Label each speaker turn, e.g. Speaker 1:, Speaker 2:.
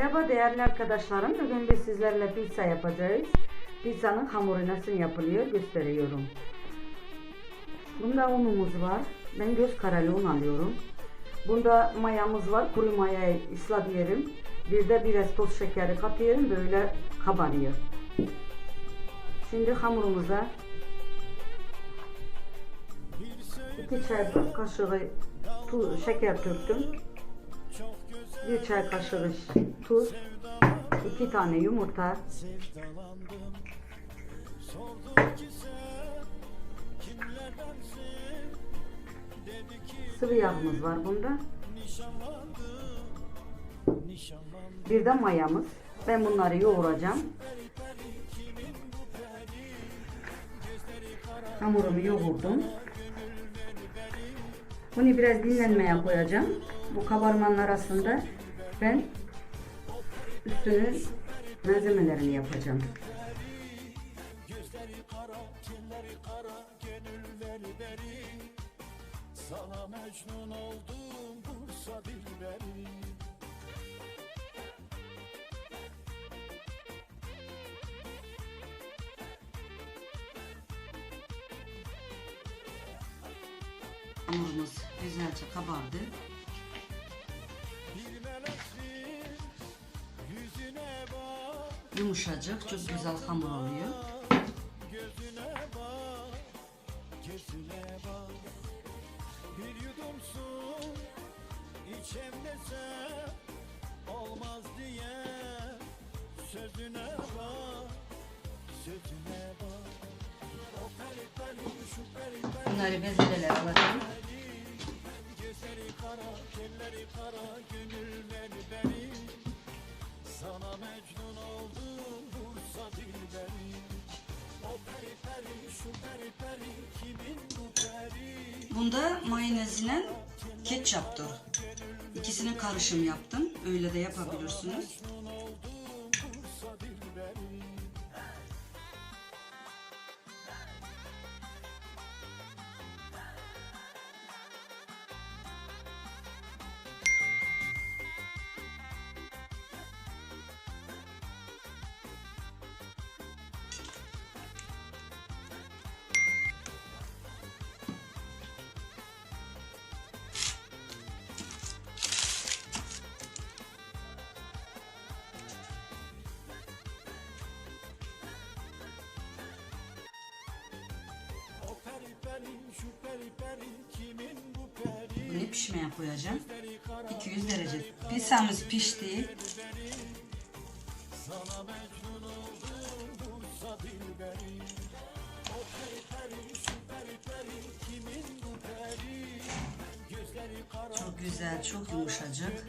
Speaker 1: Merhaba değerli arkadaşlarım. Bugün biz sizlerle pizza yapacağız. Pizzanın hamuru nasıl yapılıyor gösteriyorum. Bunda unumuz var. Ben göz kararı un alıyorum. Bunda mayamız var. Kuru mayayı ıslatıyorum. Bir de biraz toz şekeri katıyorum. Böyle kabarıyor. Şimdi hamurumuza iki çay kaşığı tuz, şeker döktüm. Bir çay kaşığı tuz, iki tane yumurta, sıvı yağımız var bunda. Bir de mayamız. Ben bunları yoğuracağım. Hamurumu yoğurdum. Bunu biraz dinlenmeye koyacağım. Bu kabarmanın arasında ben üstünü malzemelerini yapacağım.
Speaker 2: Sana mecnun oldum Bursa dilberi
Speaker 1: Hamurumuz güzelce kabardı.
Speaker 2: Peri peri şu peri peri
Speaker 1: Bunları bezelere alacağım.
Speaker 2: Sana mecnun oldum
Speaker 1: Bunda mayonezle ketçaptır. İkisini karışım yaptım. Öyle de yapabilirsiniz. Bunu pişmeye koyacağım. 200 derece. Pizzamız pişti.
Speaker 2: Sana mecnun oldum Bursa dilberi O peri peri, şu peri peri, kimin bu peri Gözleri kara,
Speaker 1: Çok güzel, çok yumuşacık.